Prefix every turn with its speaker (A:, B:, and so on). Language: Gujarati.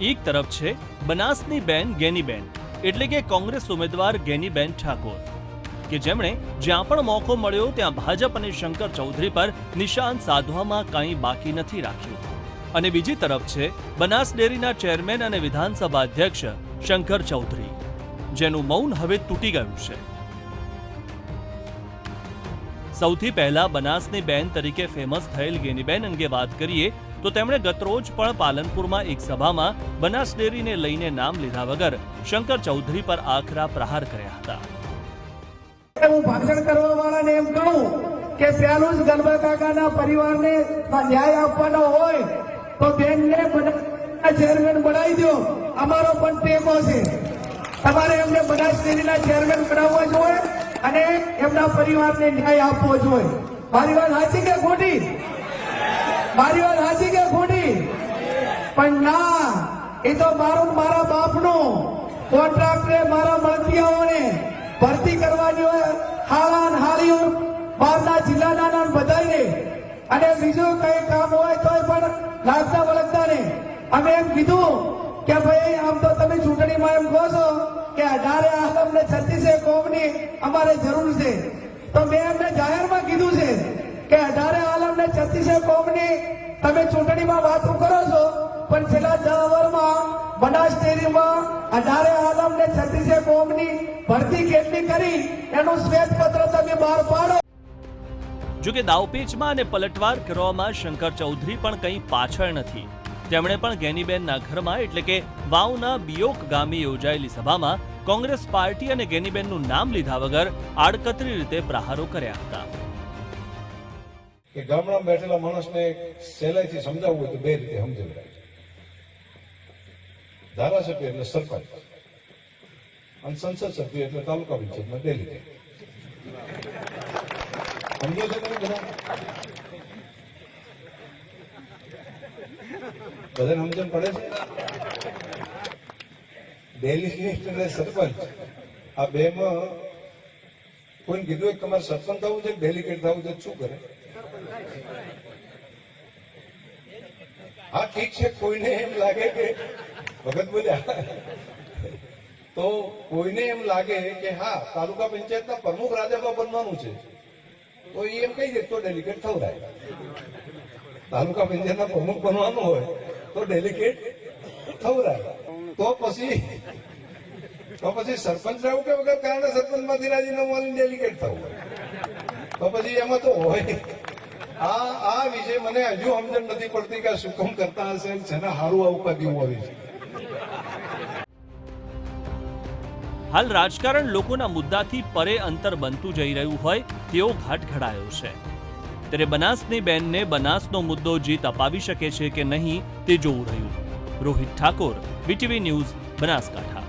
A: એક તરફ છે બનાસની બેન ગેનીબેન, એટલે કે કોંગ્રેસ ઉમેદવાર ગેનીબેન ઠાકોર, કે જેમણે જ્યાં પણ મોકો મળ્યો ત્યાં ભાજપ અને શંકર ચૌધરી પર નિશાન સાધવામાં કંઈ બાકી નથી રાખ્યું. અને બીજી તરફ છે બનાસ ડેરીના ચેરમેન અને વિધાનસભા અધ્યક્ષ શંકર ચૌધરી, જેનું મૌન હવે તૂટી ગયું છે. સૌથી પહેલા બનાસની બેન તરીકે ફેમસ થયેલ ગેનીબેન અંગે વાત કરીએ, તો તેમણે ગતરોજ પણ પાલનપુરમાં એક સભામાં બનાસ ડેરીને લઈને નામ લીધા વગર શંકર ચૌધરી પર આખરા પ્રહાર કર્યા હતા.
B: હું ભાષણ કરવા વાળાને એમ કહું કે પહેલું જ ગરબા કાકાના પરિવારને ન્યાય આપવાનો હોય, તો બેનને ચેરમેન બનાવી દો. અમારો પણ ટેકો છે. તમારે એમને બનાસ ડેરીના ચેરમેન બનાવવા જોઈએ અને એમના પરિવારને ન્યાય આપવો જોઈએ. મારી વાત સાચી કે ખોટી? મારી વાત સાચી કે ખોટી? પણ ના, એ તો મારું મારા બાપનું કોન્ટ્રાક્ટરે મારા મળતીઓને ભરતી કરવાની હોય, હાળા ને હાળીઓ બહારના જિલ્લાના નામ બધાને અને બીજું કઈ કામ હોય તોય પણ લાગતા વળગતા ને અમે એમ કીધું કે ભાઈ, આમ તો તમે ચૂંટણીમાં એમ કહો છો કે અઢારે આલમ ને છત્રીસે કોમની અમારે જરૂર છે. તો મેં એમને જાહેરમાં કીધું છે કે અઢારે આલમ ને છત્રીસે કોમની તમે ચૂંટણીમાં વાતો કરો છો, પણ છેલ્લા દસ વર્ષમાં બનાસ ડેરીમાં અઢારે આલમ ને છત્રીસે કોમની ભરતી કેટલી કરી, એનું શ્વેત પત્ર તમે બહાર પાડો.
A: જોકે દાવપેચમાં અને પલટવાર કરવામાં શંકર ચૌધરી પણ કંઈ પાછળ નથી. તેમણે પણ ગેનીબેનના ઘરમાં, એટલે કે વાવના બિયોક ગામે યોજાયેલી સભામાં, કોંગ્રેસ પાર્ટી અને ગેનીબેનનું નામ લીધા વગર આડકતરી રીતે પ્રહારો કર્યા હતા.
C: કે ગામડા બેઠેલા માણસને સહેલાઈથી સમજાવવું હોય તો બે રીતે સમજાવે ધારાસભ્ય એટલે સરપંચ અને સંસદ સભ્ય એટલે તાલુકા પંચાયતમાં ડેલીગેટ. સમજો છો બધાને સમજણ પડે છે? ડેલીગેટ અને સરપંચ. આ બેમાં કોઈને કીધું કે તમારે સરપંચ થવું છે ડેલિકેટ થવું છે, શું કરે? હા, ઠીક છે, કોઈને એમ લાગે કે ભગત બોલ્યા. તો કોઈને એમ લાગે કે હા, તાલુકા પંચાયતના પ્રમુખ રાજાબા બનવાનું છે. તો એ એમ કહી દે, તો ડેલિકેટ થવડાય તાલુકા પંચાયતના પ્રમુખ બનવાનું હોય તો ડેલિકેટ થવડાય તો પછી તો પછી સરપંચ રહેવું કે વગર કારણે સરપંચમાંથી રાજીનામું ડેલિકેટ થવું તો પછી એમાં તો હોય. આ આ વિશે મને હજુ સમજણ નથી પડતી કે આ શું કામ કરતા હશે અને સારું આવું કર્યું હોય છે.
A: હાલ રાજકારણ લોકોના મુદ્દાથી પરે અંતર બનતું જઈ રહ્યું હોય તેવો ઘાટ ઘડાયો છે. ત્યારે બનાસની બેનને બનાસનો મુદ્દો જીત અપાવી શકે છે કે નહીં તે જોવું રહ્યું. Rohit Thakor VTV news Banaskantha.